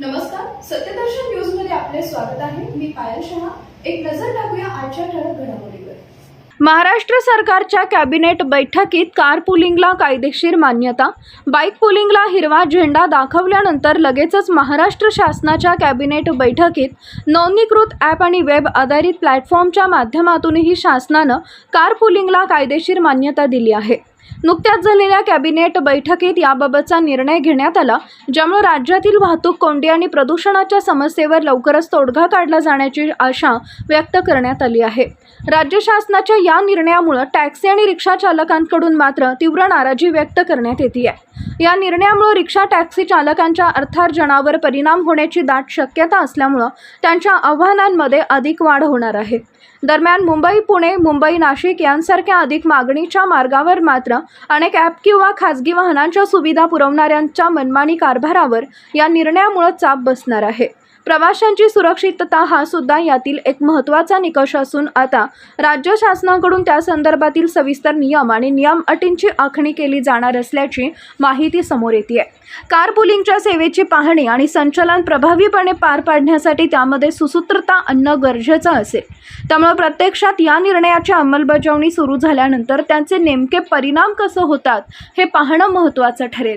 नमस्कार सत्यदर्शन न्यूजमध्ये आपले स्वागत आहे. मी पायल शहा. एक नजर टाकूया आजच्या ठळक घडामोडीवर. महाराष्ट्र सरकारच्या कॅबिनेट बैठकीत कार पुलिंगला कायदेशीर मान्यता बाईक पुलिंगला हिरवा झेंडा दाखवल्यानंतर लगेचच महाराष्ट्र शासनाच्या कॅबिनेट बैठकीत नोंदणीकृत ॲप आणि वेब आधारित प्लॅटफॉर्मच्या माध्यमातूनही शासनानं कार पुलिंगला कायदेशीर मान्यता दिली आहे. नुकत्याच झालेल्या कॅबिनेट बैठकीत याबाबतचा निर्णय घेण्यात आला ज्यामुळे राज्यातील वाहतूक कोंडी आणि प्रदूषणाच्या समस्येवर लवकरच तोडगा काढला जाण्याची आशा व्यक्त करण्यात आली आहे. राज्य शासनाच्या या निर्णयामुळे टॅक्सी आणि रिक्षा चालकांकडून मात्र तीव्र नाराजी व्यक्त करण्यात येते आहे या निर्णयामुळे रिक्षा टॅक्सी चालकांच्या अर्थार्जनावर परिणाम होण्याची दाट शक्यता असल्यामुळं त्यांच्या आव्हानांमध्ये अधिक वाढ होणार आहे. दरम्यान मुंबई पुणे मुंबई नाशिक यांसारख्या अधिक मागणीच्या मार्गावर मात्र अनेक ॲप किंवा खाजगी वाहनांच्या सुविधा पुरवणाऱ्यांच्या मनमानी कारभारावर या निर्णयामुळे चाप बसणार आहे. प्रवाशांची सुरक्षितता हा सुद्धा यातील एक महत्त्वाचा निकष असून आता राज्य शासनाकडून त्या संदर्भातील सविस्तर नियम आणि नियम अटींची आखणी केली जाणार असल्याची माहिती समोर येते कार पुलिंगच्या सेवेची पाहणी आणि संचलन प्रभावीपणे पार पाडण्यासाठी त्यामध्ये सुसूत्रता आणणं गरजेचं असेल. त्यामुळे प्रत्यक्षात या निर्णयाची अंमलबजावणी सुरू झाल्यानंतर त्यांचे नेमके परिणाम कसं होतात हे पाहणं महत्त्वाचं ठरेल.